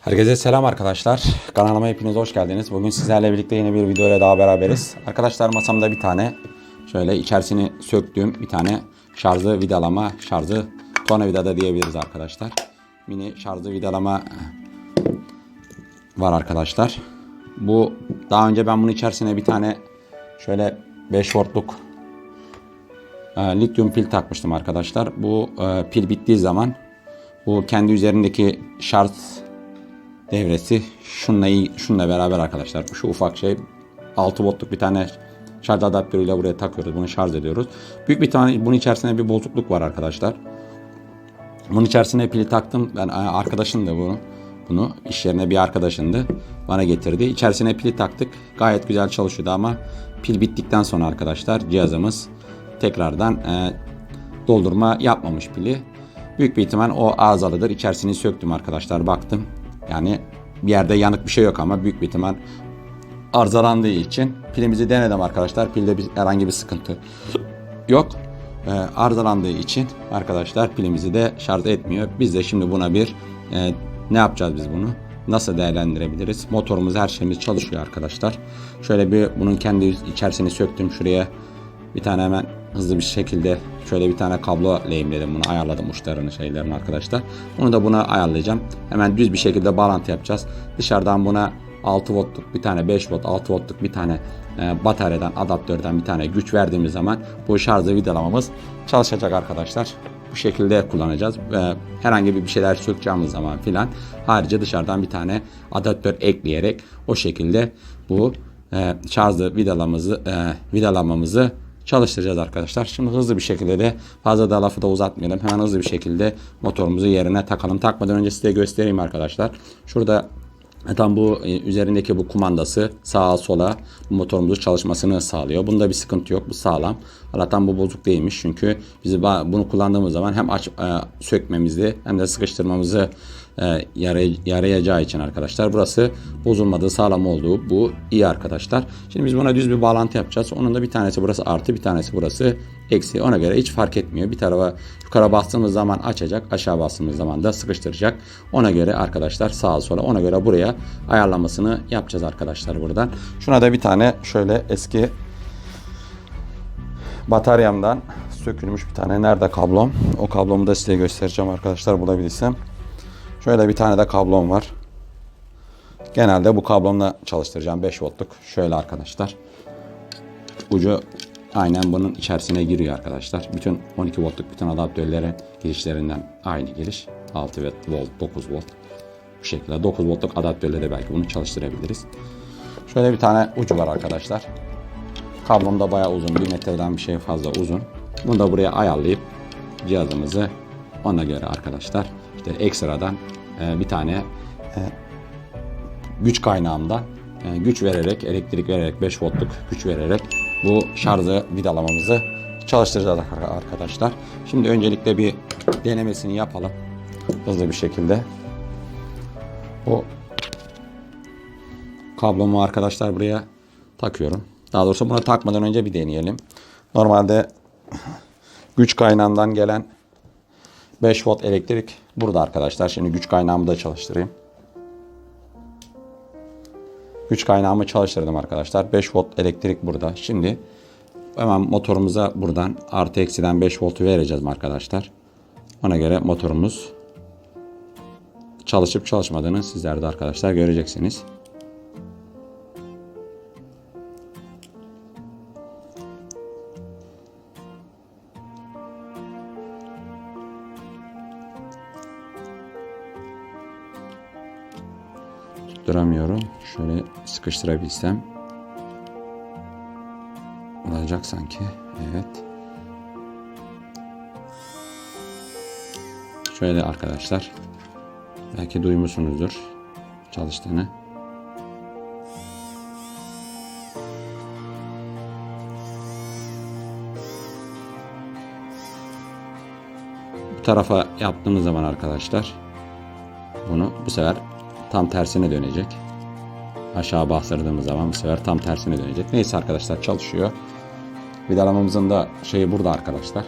Herkese selam arkadaşlar. Kanalıma hepiniz hoş geldiniz. Bugün sizlerle birlikte yeni bir video ile daha beraberiz. Arkadaşlar masamda bir tane şöyle içerisini söktüğüm bir tane şarjı vidalama, şarjı tornavida da diyebiliriz arkadaşlar. Mini şarjı vidalama var arkadaşlar. Bu daha önce ben bunun içerisine bir tane şöyle 5 voltluk e, lityum pil takmıştım arkadaşlar. Bu e, pil bittiği zaman bu kendi üzerindeki şarj devresi şunla, iyi- şunla beraber arkadaşlar. Şu ufak şey 6 voltluk bir tane şarj adaptörüyle buraya takıyoruz. Bunu şarj ediyoruz. Büyük bir tane bunun içerisinde bir bozukluk var arkadaşlar. Bunun içerisine pili taktım. Ben arkadaşım da bunu. Bunu iş yerine bir arkadaşındı. Bana getirdi. İçerisine pili taktık. Gayet güzel çalışıyordu ama pil bittikten sonra arkadaşlar cihazımız tekrardan e, doldurma yapmamış pili. Büyük bir ihtimal o arızalıdır. İçerisini söktüm arkadaşlar. Baktım. Yani bir yerde yanık bir şey yok ama büyük bir ihtimal arızalandığı için pilimizi denedim arkadaşlar. Pilde bir, herhangi bir sıkıntı yok. Ee, arızalandığı için arkadaşlar pilimizi de şarj etmiyor. Biz de şimdi buna bir e, ne yapacağız biz bunu? Nasıl değerlendirebiliriz? Motorumuz her şeyimiz çalışıyor arkadaşlar. Şöyle bir bunun kendi içerisini söktüm şuraya. Bir tane hemen hızlı bir şekilde şöyle bir tane kablo lehimledim bunu ayarladım uçlarını şeylerini arkadaşlar. Bunu da buna ayarlayacağım. Hemen düz bir şekilde bağlantı yapacağız. Dışarıdan buna 6 voltluk bir tane 5 volt 6 voltluk bir tane e, bataryadan adaptörden bir tane güç verdiğimiz zaman bu şarjı vidalamamız çalışacak arkadaşlar. Bu şekilde kullanacağız. Ve herhangi bir şeyler sökeceğimiz zaman filan harici dışarıdan bir tane adaptör ekleyerek o şekilde bu e, şarjlı vidalamamızı e, vidalamamızı çalıştıracağız arkadaşlar. Şimdi hızlı bir şekilde de fazla da lafı da uzatmayalım. Hemen hızlı bir şekilde motorumuzu yerine takalım. Takmadan önce size göstereyim arkadaşlar. Şurada Tam bu e, üzerindeki bu kumandası sağa sola motorumuzun çalışmasını sağlıyor. Bunda bir sıkıntı yok. Bu sağlam. Allah'tan bu bozuk değilmiş. Çünkü bizi ba- bunu kullandığımız zaman hem aç, e, sökmemizi hem de sıkıştırmamızı e, yaray- yarayacağı için arkadaşlar. Burası bozulmadığı sağlam olduğu bu iyi arkadaşlar. Şimdi biz buna düz bir bağlantı yapacağız. Onun da bir tanesi burası artı bir tanesi burası eksi. Ona göre hiç fark etmiyor. Bir tarafa yukarı bastığımız zaman açacak. Aşağı bastığımız zaman da sıkıştıracak. Ona göre arkadaşlar sağa sola ona göre buraya ayarlamasını yapacağız arkadaşlar buradan. Şuna da bir tane şöyle eski bataryamdan sökülmüş bir tane. Nerede kablom? O kablomu da size göstereceğim arkadaşlar bulabilirsem. Şöyle bir tane de kablom var. Genelde bu kablomla çalıştıracağım 5 voltluk. Şöyle arkadaşlar. Ucu aynen bunun içerisine giriyor arkadaşlar. Bütün 12 voltluk bütün adaptörlerin girişlerinden aynı giriş. 6 volt, 9 volt. Bu şekilde 9 voltluk adaptörle belki bunu çalıştırabiliriz. Şöyle bir tane ucu var arkadaşlar. Kablom da bayağı uzun. 1 metreden bir şey fazla uzun. Bunu da buraya ayarlayıp cihazımızı ona göre arkadaşlar işte ekstradan e, bir tane e, güç kaynağımdan e, güç vererek, elektrik vererek 5 voltluk güç vererek bu şarjı vidalamamızı çalıştıracağız ar- arkadaşlar. Şimdi öncelikle bir denemesini yapalım. Hızlı bir şekilde. O kablomu arkadaşlar buraya takıyorum. Daha doğrusu buna takmadan önce bir deneyelim. Normalde güç kaynağından gelen 5 volt elektrik burada arkadaşlar. Şimdi güç kaynağımı da çalıştırayım. Güç kaynağımı çalıştırdım arkadaşlar. 5 volt elektrik burada. Şimdi hemen motorumuza buradan artı eksiden 5 voltu vereceğiz arkadaşlar. Ona göre motorumuz çalışıp çalışmadığını sizler de arkadaşlar göreceksiniz. Tutturamıyorum. Şöyle sıkıştırabilsem. Olacak sanki. Evet. Şöyle arkadaşlar. Belki duymuşsunuzdur çalıştığını. Bu tarafa yaptığımız zaman arkadaşlar bunu bu sefer tam tersine dönecek. Aşağı bastırdığımız zaman bu sefer tam tersine dönecek. Neyse arkadaşlar çalışıyor. Vidalamamızın da şeyi burada arkadaşlar.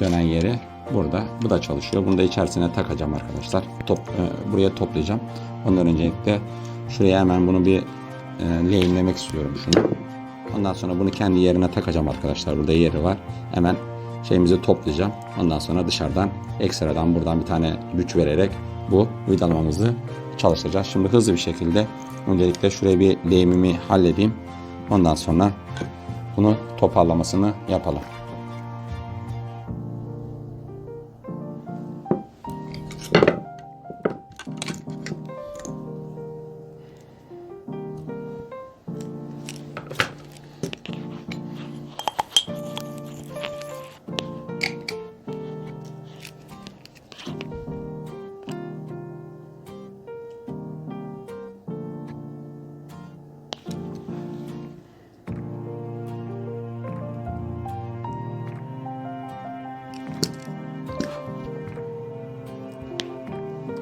Dönen yeri. burada. Bu da çalışıyor. Bunu da içerisine takacağım arkadaşlar. Top, e, buraya toplayacağım. Ondan öncelikle şuraya hemen bunu bir e, lehimlemek istiyorum şunu. Ondan sonra bunu kendi yerine takacağım arkadaşlar. Burada yeri var. Hemen şeyimizi toplayacağım. Ondan sonra dışarıdan ekstradan buradan bir tane güç vererek bu vidalamamızı çalıştıracağız. Şimdi hızlı bir şekilde öncelikle şuraya bir lehimimi halledeyim. Ondan sonra bunu toparlamasını yapalım.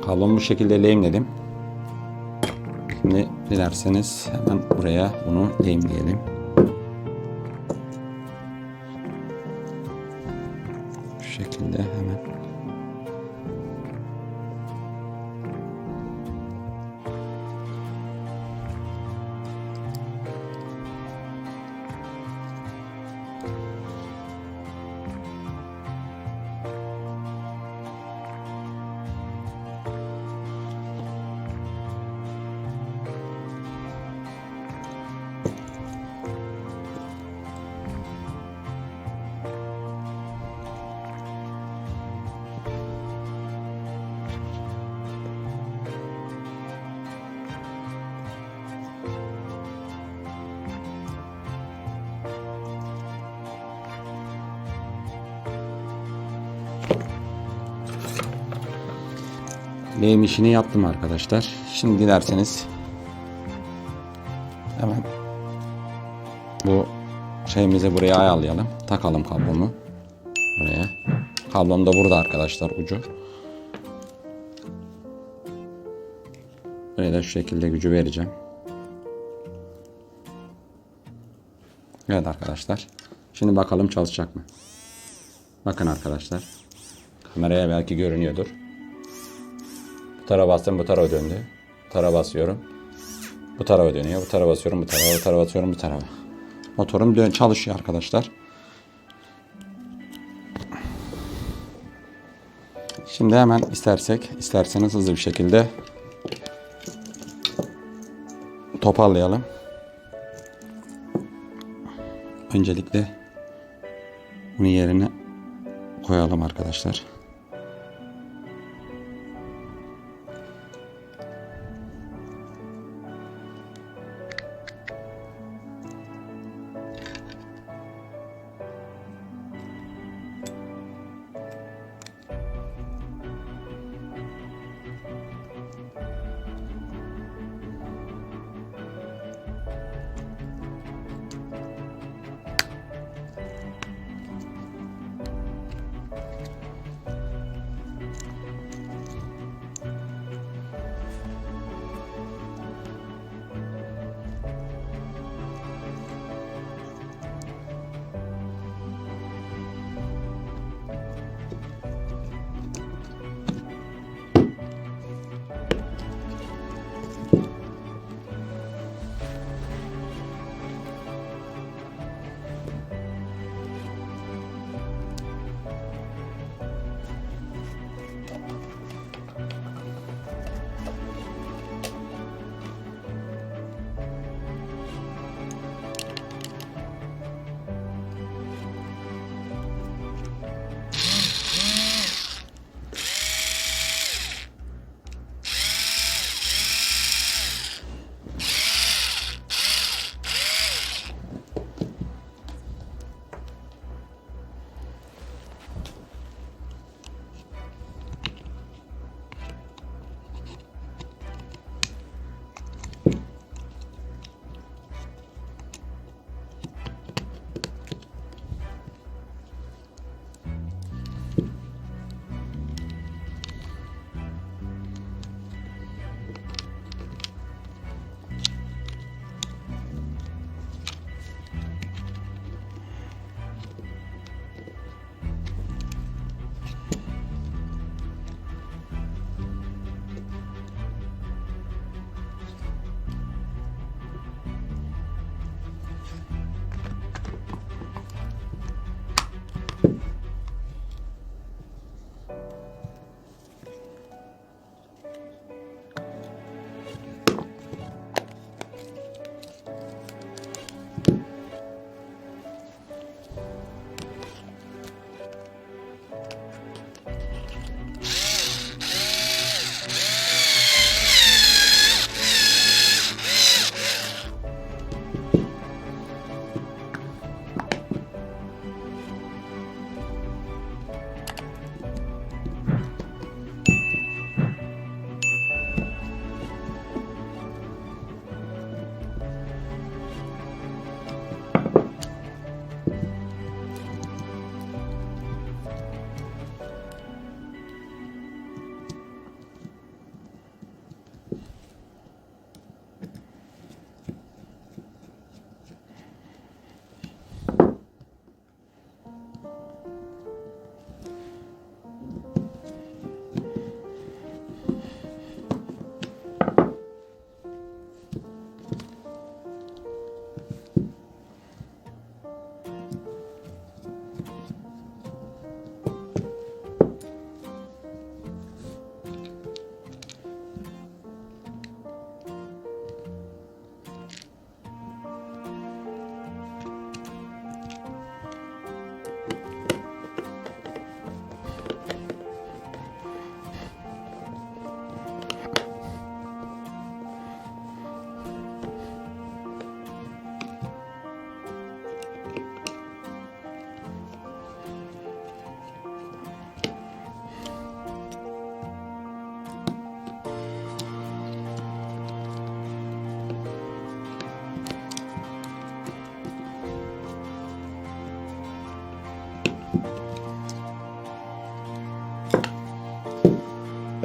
Kablomu bu şekilde lehimledim. Şimdi dilerseniz hemen buraya bunu lehimleyelim. Şu şekilde hemen. Lehim işini yaptım arkadaşlar. Şimdi dilerseniz hemen bu şeyimizi buraya ayarlayalım. Takalım kablomu buraya. Kablom da burada arkadaşlar ucu. Buraya da şu şekilde gücü vereceğim. Evet arkadaşlar. Şimdi bakalım çalışacak mı? Bakın arkadaşlar. Kameraya belki görünüyordur. Tarafa bastım bu tarafa döndü. Bu tarafa basıyorum. Bu tarafa dönüyor. Bu tarafa basıyorum bu tarafa. Bu tarafa basıyorum bu tarafa. Motorum dön çalışıyor arkadaşlar. Şimdi hemen istersek, isterseniz hızlı bir şekilde toparlayalım. Öncelikle bunu yerine koyalım arkadaşlar.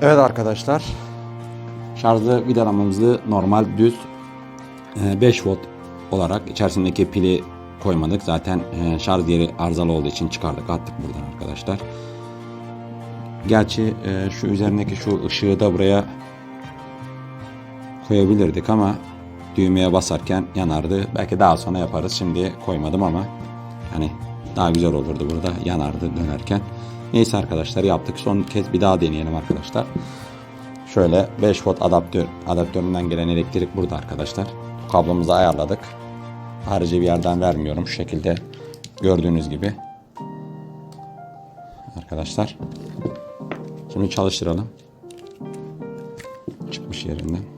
Evet arkadaşlar. Şarjlı vidalamamızı normal düz e, 5 volt olarak içerisindeki pili koymadık. Zaten e, şarj yeri arızalı olduğu için çıkardık attık buradan arkadaşlar. Gerçi e, şu üzerindeki şu ışığı da buraya koyabilirdik ama düğmeye basarken yanardı. Belki daha sonra yaparız. Şimdi koymadım ama hani daha güzel olurdu burada yanardı dönerken. Neyse arkadaşlar yaptık. Son kez bir daha deneyelim arkadaşlar. Şöyle 5 volt adaptör adaptöründen gelen elektrik burada arkadaşlar. Kablomuzu ayarladık. Harici bir yerden vermiyorum. Şu şekilde gördüğünüz gibi. Arkadaşlar. Şimdi çalıştıralım. Çıkmış yerinden.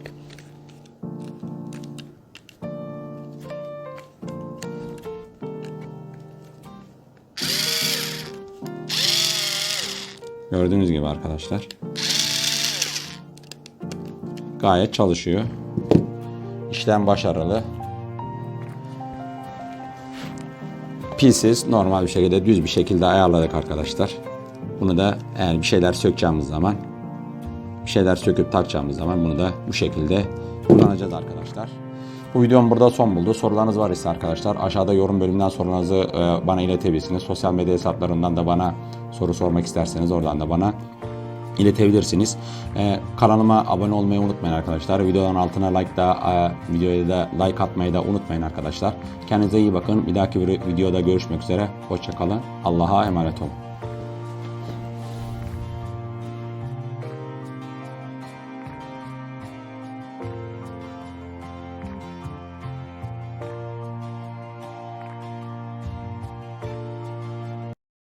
Gördüğünüz gibi arkadaşlar. Gayet çalışıyor. İşlem başarılı. Pilsiz normal bir şekilde düz bir şekilde ayarladık arkadaşlar. Bunu da eğer bir şeyler sökeceğimiz zaman bir şeyler söküp takacağımız zaman bunu da bu şekilde kullanacağız arkadaşlar. Bu videom burada son buldu. Sorularınız var ise arkadaşlar aşağıda yorum bölümünden sorularınızı e, bana iletebilirsiniz. Sosyal medya hesaplarından da bana soru sormak isterseniz oradan da bana iletebilirsiniz. Ee, kanalıma abone olmayı unutmayın arkadaşlar. Videonun altına like da e, videoya da like atmayı da unutmayın arkadaşlar. Kendinize iyi bakın. Bir dahaki videoda görüşmek üzere. Hoşçakalın. Allah'a emanet olun.